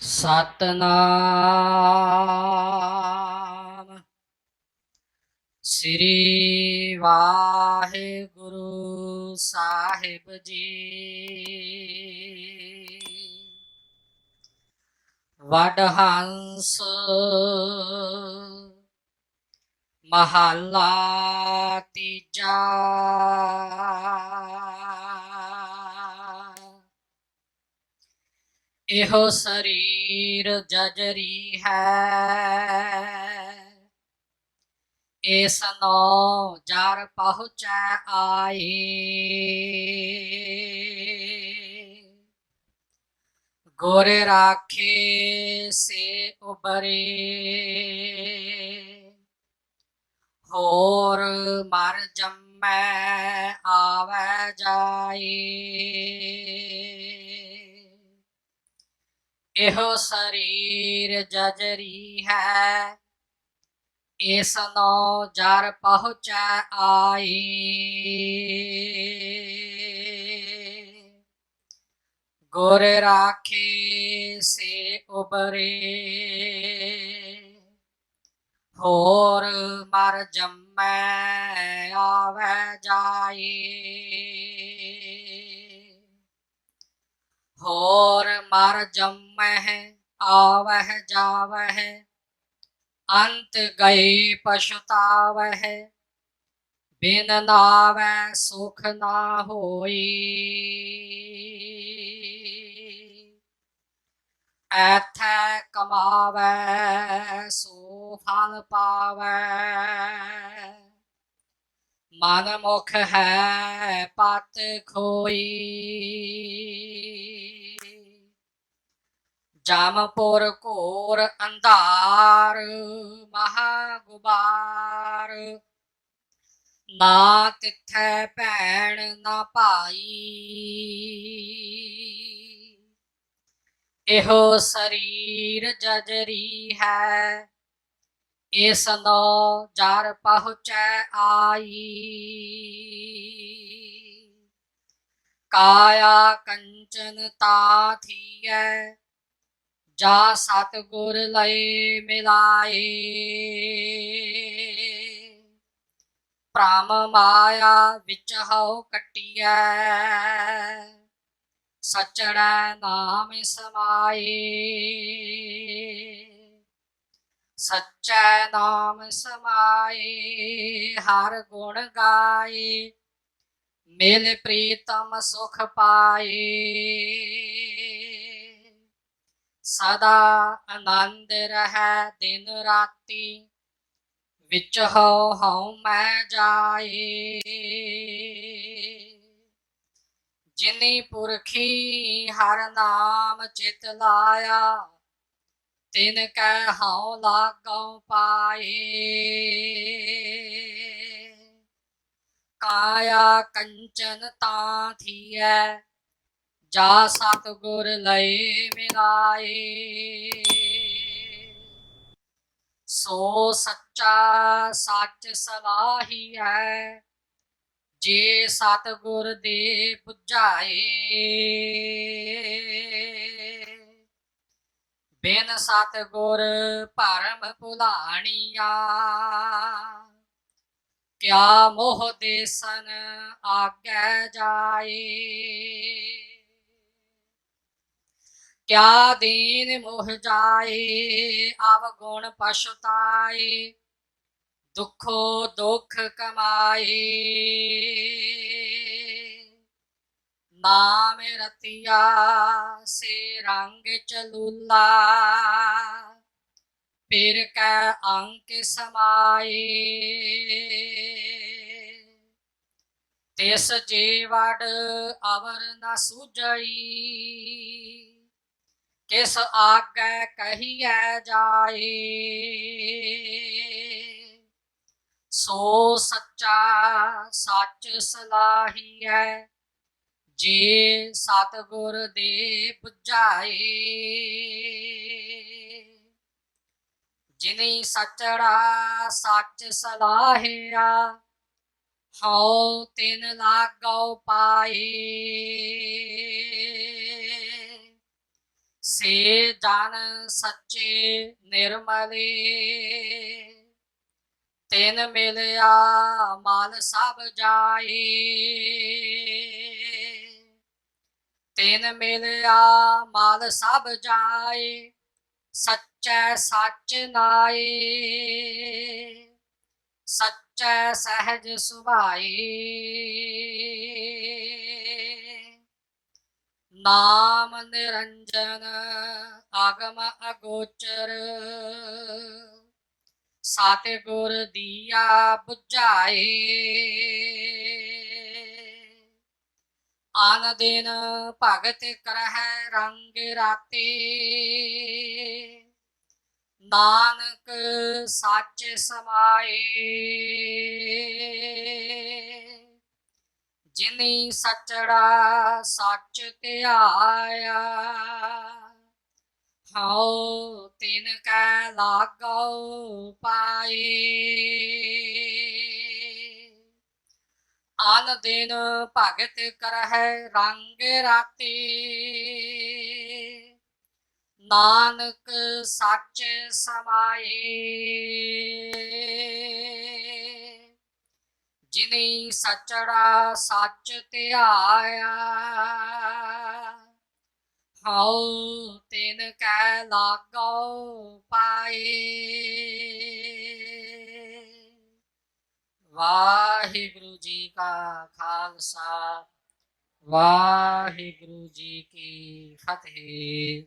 ਸਤਨਾਮ। ਸ੍ਰੀ ਵਾਹਿਗੁਰੂ ਸਾਹਿਬ ਜੀ। ਵਡ ਹੰਸ ਮਹੱਲਾ ਤੀਜਾ। ਇਹੋ ਸਰੀਰ ਜਜਰੀ ਹੈ। ਇਸ ਨੋ ਜਰ ਪਹੁੰਚੈ ਆਏ। ਗੁਰ ਰਾਖੇ ਸੇ ਉਬਰੇ। ਹੋਰ ਮਰ ਜੰਮੈ ਆਵੈ ਜਾਏ। ਇਹੋ ਸਰੀਰ ਜਜਰੀ ਹੈ। ਇਸ ਨੋ ਜਰ ਪਹੁੰਚੈ ਆਈ। ਗੁਰ ਰਾਖੇ ਸੇ ਉਬਰੇ ਹੋਰ ਮਰ ਜੰਮੈ ਆਵੈ ਜਾਈ। ਹੋਰ ਮਰ ਜੰਮਹਿ ਆਵਹਿ, ਜਾਵਹਿ, ਅੰਤ ਗਏ ਪਛਤਾਵਹਿ, ਬਿਨ ਨਾਵੈ ਸੁਖ ਨਾ ਹੋਈ। ਐਥੈ ਕਮਾਵੈ, ਸੋ ਫਲ ਪਾਵੈ। ਮਨ ਮੁਖ ਹੈ ਪਤ ਖੋਈ। ਜਮਪੁਰ ਘੋਰ ਅੰਧਾਰ ਮਹਾ ਗੁਬਾਰ ਨਾ ਤਿੱਥੈ ਭੈਣ ਨਾ ਭਾਈ। ਇਹੋ ਸਰੀਰ ਜਜਰੀ ਹੈ, ਇਸ ਨੋ ਜਰ ਪਹੁੰਚੈ ਆਈ। ਕਾਇਆ ਕੰਚਨ ਤਾ ਥੀਐ ਜਾ ਸਤ ਗੁਰ ਲਏ ਮਿਲਾਏ। ਪ੍ਰਾਮ ਮਾਇਆ ਵਿੱਚ ਹਉ ਕਟਿਐ। ਸਚੜੈ ਨਾਮ ਸਮਾਏ। ਸਚੈ ਨਾਮ ਸਮਾਏ, ਹਰ ਗੁਣ ਗਾਏ। ਮਿਲ ਪ੍ਰੀਤਮ ਸੁਖ ਪਾਏ। ਸਦਾ ਆਨੰਦ ਰਹੈ ਦਿਨ ਰਾਤੀ, ਵਿੱਚ ਹਉ ਹਉ ਮੈਂ ਜਾਏ। ਜਿਨੀ ਪੁਰਖੀ ਹਰ ਨਾਮ ਚਿਤ ਲਾਇਆ, ਤਿਨ ਕੈ ਹਉ ਲਾਗਉ ਪਾਏ। ਕਾਇਆ ਕੰਚਨ ਤਾਂ ਥੀਐ ਜਾ ਸਤ ਗੁਰ ਲਏ ਮਿਲਾਏ। ਸੋ ਸੱਚਾ ਸੱਚ ਸਲਾਹੀ ਹੈ, ਜੇ ਸਤ ਗੁਰ ਦੇ 부ਝਾਏ ਬਿਨ ਸਤਗੁਰ ਭਰਮ ਭੁਲਾਣੀਆ, ਕਿਆ ਮੋਹ ਦੇਸਨ ਆਗੈ ਜਾਏ। ਕਿਆ ਦੀਨ ਮੋਹ ਜਾਏ ਆਵ ਗੁਣ ਪਛਤਾਏ, ਦੁਖੋ ਦੁਖ ਕਮਾਏ। ਨਾਮ ਰਤਿਆ ਸੇ ਰੰਗ ਚਲੂਲਾ, ਫਿਰ ਕੈ ਅੰਕ ਸਮਾਏ। ਤਿਸ ਜੀਵੜ ਅਵਰ ਨਾ ਸੁਜਈ ਕਿਸ ਆਗੈ ਕਹੀਐ ਜਾਏ ਸੋ ਸੱਚਾ ਸੱਚ ਸਲਾਹੀਐ, ਜੇ ਸਤਿਗੁਰ ਦੇ 부ਝਾਏ ਜਿਨੀ ਸਚੜਾ ਸੱਚ ਸਲਾਹਿਆ, ਹਉ ਤਿਨ ਲਾਗਉ ਪਾਈ। ਸੇ ਜਨ ਸੱਚੇ ਨਿਰਮਲੇ। ਤਿਨ ਮਿਲਿਆ ਮਾਲ ਸਭ ਜਾਏ। ਤਿਨ ਮਿਲਿਆ ਮਾਲ ਸਭ ਜਾਏ, ਸੱਚੈ ਸੱਚ ਨਾਏ। ਸੱਚੈ ਸਹਿਜ ਸੁਭਾਈ ਨਾਮ ਨਿਰੰਜਨ ਆਗਮ ਅਗੋਚਰ ਸਾਤੇ ਗੁਰ ਦੀਆ 부ਝਾਏ ਆਨ ਦਿਨ ਭਗਤ ਕਰਹਿ ਰੰਗ ਰਾਤੇ ਨਾਨਕ ਸੱਚ ਸਮਾਏ ਜਿਨੀ ਸਚੜਾ ਸੱਚ ਧਿਆਇਆ ਹਉ ਤਿਨ ਕੈ ਲਾਗਉ ਪਾਏ। ਆਲ ਦਿਨ ਭਗਤ ਕਰਹਿ ਰੰਗ ਰਾਤੀ। ਨਾਨਕ ਸੱਚ ਸਮਾਏ। ਜਿਨੀ ਸਚੜਾ ਸੱਚ ਧਿਆਇਆ ਹਉ ਤਿਨ ਕੈ ਲਾਗਉ ਪਾਏ। ਵਾਹਿਗੁਰੂ ਜੀ ਕਾ ਖਾਲਸਾ, ਵਾਹਿਗੁਰੂ ਜੀ ਕੀ ਫਤਿਹ।